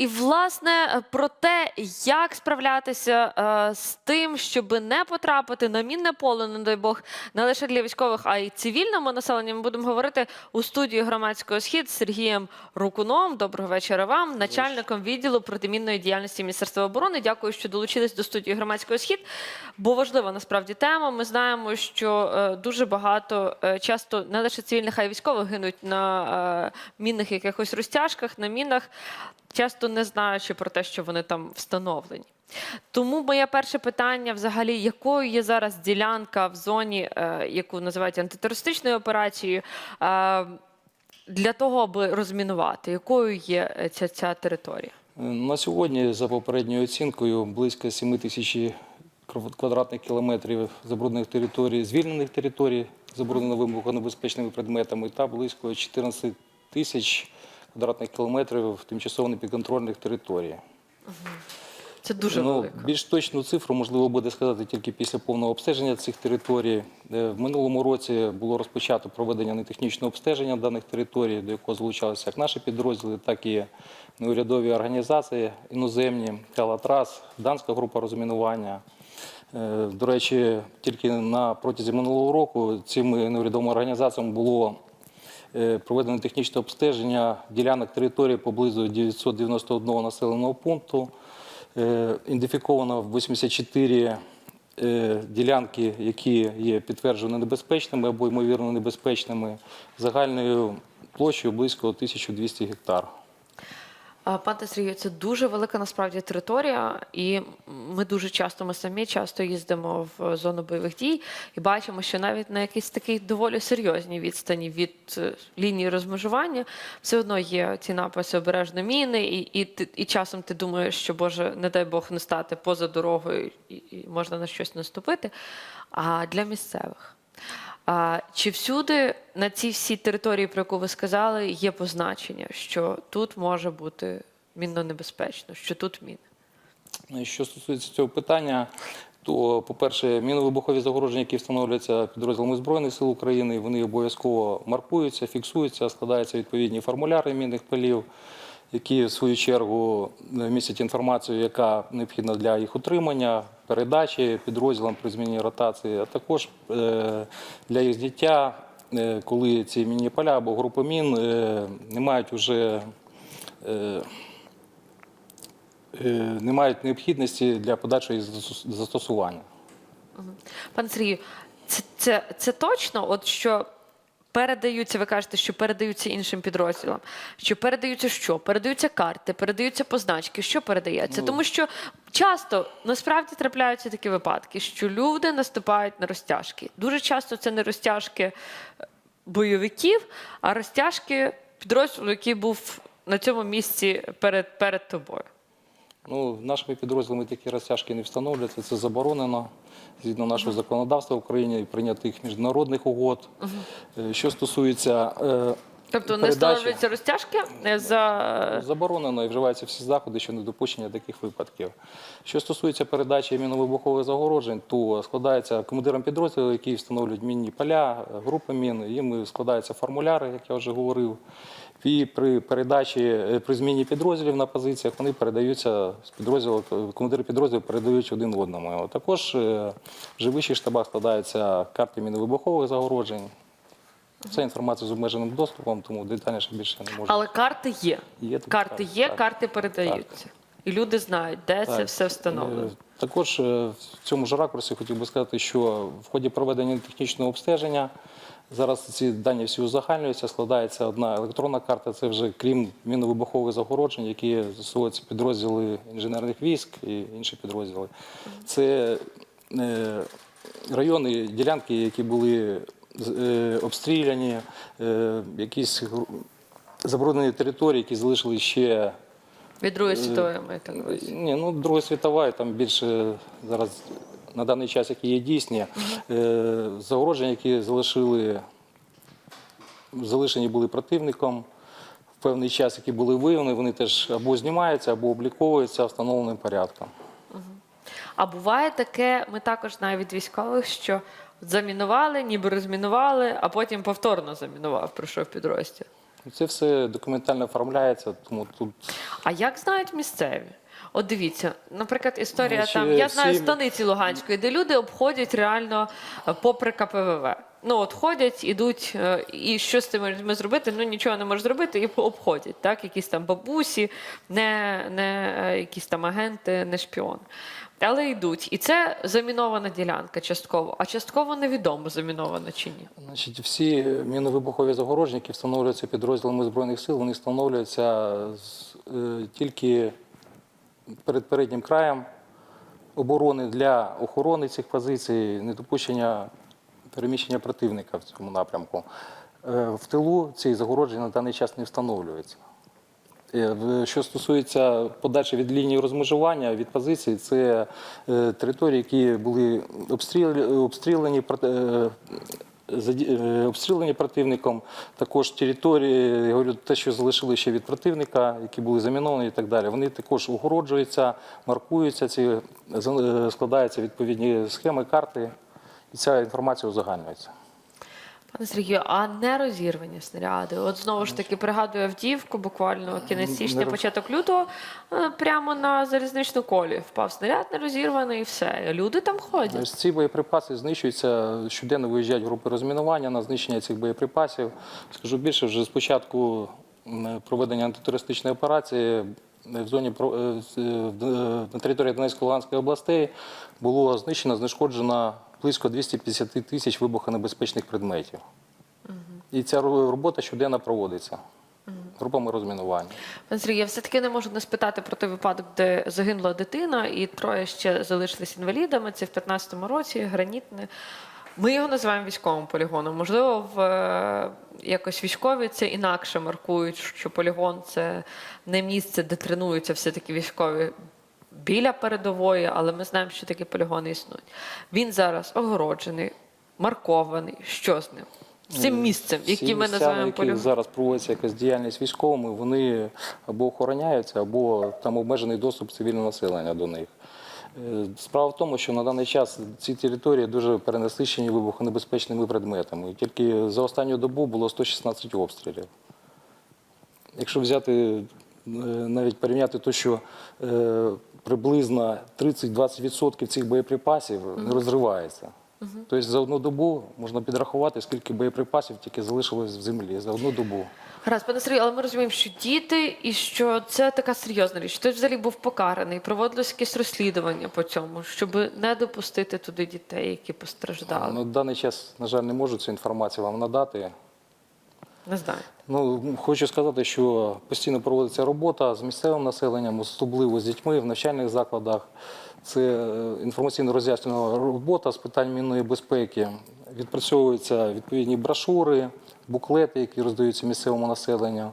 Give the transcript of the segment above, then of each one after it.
І власне про те, як справлятися е, з тим, щоб не потрапити на мінне поле, не дай Бог, не лише для військових, а й цивільному населенню, ми будемо говорити у студії громадського схід з Сергієм Рукуном. Доброго вечора вам, начальником відділу протимінної діяльності Міністерства оборони. Дякую, що долучились до студії громадського схід. Бо важлива насправді тема. Ми знаємо, що е, дуже багато е, часто не лише цивільних, а й військових гинуть на е, мінних якихось розтяжках, на мінах, часто не знаючи про те, що вони там встановлені. Тому моє перше питання, взагалі, якою є зараз ділянка в зоні, е, яку називають антитерористичною операцією, е, для того, аби розмінувати, якою є е, ця, ця територія? На сьогодні, за попередньою оцінкою, близько 7 тисяч квадратних кілометрів забруднених територій, звільнених територій, забруднено вибухонебезпечними предметами, та близько 14 тисяч квадратних кілометрів тимчасово непідконтрольних територій. Це дуже ну, велика. більш точну цифру можливо буде сказати тільки після повного обстеження цих територій. Е, В минулому році було розпочато проведення нетехнічного обстеження даних територій, до якого залучалися як наші підрозділи, так і неурядові організації, іноземні, Калатрас, Данська група розмінування. Е, До речі, тільки на протязі минулого року цими неурядовими організаціями було проведено технічне обстеження ділянок території поблизу 991 населеного пункту. Е, Ідентифіковано 84 е, ділянки, які є підтверджено небезпечними або ймовірно небезпечними, загальною площею близько 1200 гектар. Пане Сергію, це дуже велика насправді територія, і ми дуже часто, ми самі часто їздимо в зону бойових дій і бачимо, що навіть на якійсь такій доволі серйозній відстані від е, лінії розмежування все одно є ці написи обережно міни, і, і, і часом ти думаєш, що Боже, не дай Бог не стати поза дорогою і, і можна на щось наступити. А для місцевих. А, чи всюди на цій всій території, про яку ви сказали, є позначення, що тут може бути мінно небезпечно, що тут міни? Що стосується цього питання, то, по-перше, міновибухові загороження, які встановлюються підрозділами Збройних сил України, вони обов'язково маркуються, фіксуються, складаються відповідні формуляри мінних полів, які в свою чергу містять інформацію, яка необхідна для їх утримання, передачі підрозділам при зміні ротації, а також е, для їх зняття, е, коли ці мінні поля або групи мін е, не мають уже. е, е, не мають необхідності для подальшого застосування. Пане Сергію, це, це, це точно, от що передаються, ви кажете, що передаються іншим підрозділам. Що передаються що? Передаються карти, передаються позначки. Що передається? Тому що часто насправді трапляються такі випадки, що люди наступають на розтяжки. Дуже часто це не розтяжки е, бойовиків, а розтяжки підрозділу, який був на цьому місці перед, перед тобою. Ну, нашими підрозділами такі розтяжки не встановлюються, це заборонено згідно нашого законодавства в Україні і прийнятих міжнародних угод. Е, Що стосується е, Тобто не передачі, встановлюються розтяжки е, за заборонено і вживаються всі заходи щодо недопущення таких випадків. Що стосується передачі міновибухових загороджень, то складається командиром підрозділу, які встановлюють мінні поля, е, групи мін, їм складаються формуляри, як я вже говорив. І при передачі е, при зміні підрозділів на позиціях вони передаються з підрозділу, командири підрозділів передають один одному. Також е, вже в вищих штабах складаються карти міновибухових загороджень. Це інформація з обмеженим доступом, тому детальніше більше не можу. Але карти є. Є такі карти карти, є, так. карти передаються. І люди знають, де це Так. все встановлено. Е, Також е, в цьому ж ракурсі хотів би сказати, що в ході проведення технічного обстеження зараз ці дані всі узагальнюються, складається одна електронна карта. Це вже крім міновибухових загороджень, які застосовуються підрозділи інженерних військ і інші підрозділи. Це е, райони, ділянки, які були обстріляні, е, якісь забруднені території, які залишили ще Від Другої світової ми так ні, ну Друга світова, і там більше зараз на даний час, які є дійсні, е, загородження, які залишили, залишені були противником. В певний час, які були виявлені, вони теж або знімаються, або обліковуються встановленим порядком. А буває таке, ми також знаємо від військових, що замінували, ніби розмінували, а потім повторно замінував, пройшов підрозділ. Це все документально оформляється, тому тут А як знають місцеві? От дивіться, наприклад, історія Значить, там, я знаю всі- станиці Луганської, де люди обходять реально е, попри КПВВ. Ну, от ходять, ідуть, е, і що з тими людьми зробити? Ну нічого не можуть зробити, і обходять. Так? Якісь там бабусі, не, не е, якісь там агенти, не шпіон. Але йдуть. І це замінована ділянка частково, а частково невідомо замінована чи ні. Значить, всі міновибухові загорожники встановлюються підрозділами Збройних сил, вони встановлюються з, е, тільки перед переднім краєм оборони для охорони цих позицій, недопущення переміщення противника в цьому напрямку. Е, В тилу ці загородження на даний час не встановлюються. Е, Що стосується подальше від лінії розмежування від позицій, це е, території, які були обстріл- обстріляні обстріляні противником. Також території, я говорю, те, що залишили ще від противника, які були заміновані і так далі. Вони також огороджуються, маркуються, ці складаються відповідні схеми, карти, і ця інформація узагальнюється. Пане Сергію, а не розірвані снаряди? От знову ж таки пригадую Авдіївку, буквально кінець січня, Не роз- початок лютого, е, прямо на залізничну колію впав снаряд, не розірваний, і все. Люди там ходять. Ось ці боєприпаси знищуються. Щоденно виїжджають групи розмінування на знищення цих боєприпасів. Скажу більше, вже з початку м, проведення антитерористичної операції в зоні про- е, з- е, в- е, на території Донецької Луганської областей було знищено, знешкоджено близько 250 тисяч вибухонебезпечних предметів. І ця робота щоденно проводиться групами розмінування. Пане Сергію, я все-таки не можу не спитати про той випадок, де загинула дитина, і троє ще залишились інвалідами. Це в 15-му році, гранітне. Ми його називаємо військовим полігоном. Можливо, в е, якось військові це інакше маркують, що полігон це не місце, де тренуються все-таки військові біля передової, але ми знаємо, що такі полігони існують. Він зараз огороджений, маркований. Що з ним? З цим місцем, Всі ми місця, на називаємо яких полігоном. зараз проводиться якась діяльність військовими, вони або охороняються, або там обмежений доступ цивільного населення до них. Е, Справа в тому, що на даний час ці території дуже перенасичені вибухонебезпечними предметами. Тільки за останню добу було 116 обстрілів. Якщо взяти е, навіть порівняти те, що е, приблизно 30-20% цих боєприпасів не розривається. Тобто за одну добу можна підрахувати, скільки боєприпасів тільки залишилось в землі за одну добу. Гаразд, пане Сергію, але ми розуміємо, що діти і що це така серйозна річ. Хтось взагалі був покараний, проводилось якесь розслідування по цьому, щоб не допустити туди дітей, які постраждали. На даний час, на жаль, не можу цю інформацію вам надати. Не знаю. Ну, хочу сказати, що постійно проводиться робота з місцевим населенням, особливо з дітьми в навчальних закладах. Це е, інформаційно-роз'яснювальна робота з питань мінної безпеки. Відпрацьовуються відповідні брошури, буклети, які роздаються місцевому населенню,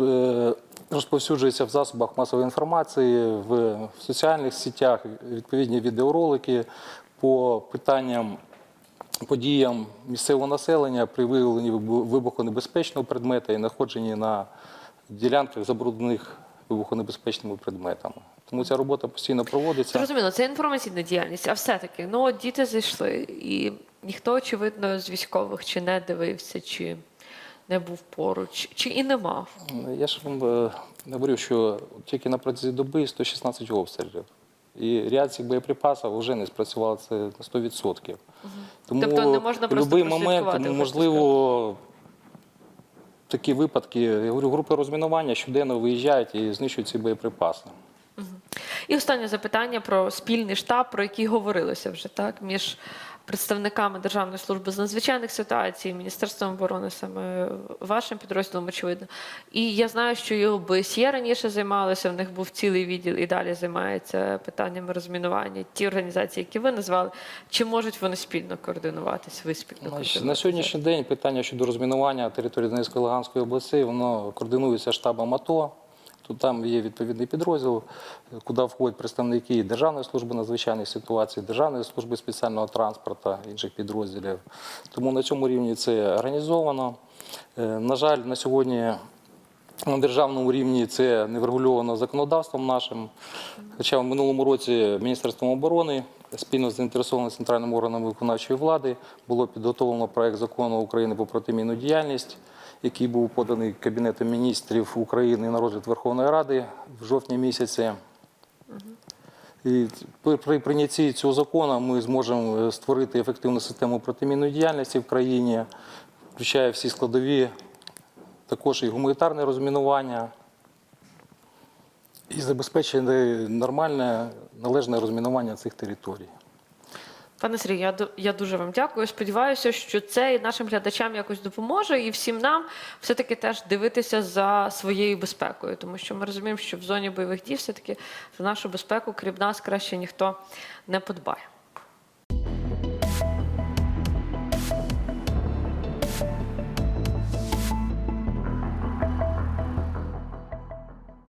е, розповсюджуються в засобах масової інформації, в соціальних сітях, відповідні відеоролики по питанням подіям місцевого населення при виявленні вибу- вибухонебезпечного предмета і знаходженні на ділянках забруднених вибухонебезпечними предметами. Тому ця робота постійно проводиться. Зрозуміло, це інформаційна діяльність, а все-таки, ну от діти зайшли, і ніхто, очевидно, з військових чи не дивився, чи не був поруч, чи і не мав. Я ж вам е, говорю, що тільки на протязі доби 116 обстрілів. І ряд цих боєприпасів вже не спрацював це на 100%. Тому Тобто не можна в просто будь-який момент, прослідкувати, можливо, такі випадки, я говорю, групи розмінування щоденно виїжджають і знищують ці боєприпаси. І останнє запитання про спільний штаб, про який говорилося вже так між представниками Державної служби з надзвичайних ситуацій, Міністерством оборони, саме вашим підрозділом, очевидно. І я знаю, що і ОБСЄ раніше займалися, в них був цілий відділ і далі займається питаннями розмінування. Ті організації, які ви назвали, чи можуть вони спільно координуватись? Ви спільно Значить, на сьогоднішній день питання щодо розмінування території Донецької Луганської областей, воно координується штабом АТО. Тут там є відповідний підрозділ, куди входять представники Державної служби надзвичайних ситуацій, Державної служби спеціального транспорту, інших підрозділів. Тому на цьому рівні це організовано. Е, На жаль, на сьогодні на державному рівні це не врегульовано законодавством нашим. Хоча в минулому році Міністерством оборони спільно з заінтересованими центральними органами виконавчої влади було підготовлено проект закону України про протимінну діяльність, який був поданий Кабінетом міністрів України на розгляд Верховної Ради в жовтні місяці. І при- при прийнятті цього закону ми зможемо е, створити ефективну систему протимінної діяльності в країні, включає всі складові, також і гуманітарне розмінування, і забезпечити нормальне належне розмінування цих територій. Пане Сергію, я, я дуже вам дякую. Сподіваюся, що це і нашим глядачам якось допоможе, і всім нам все-таки теж дивитися за своєю безпекою, тому що ми розуміємо, що в зоні бойових дій все-таки за нашу безпеку, крім нас, краще ніхто не подбає.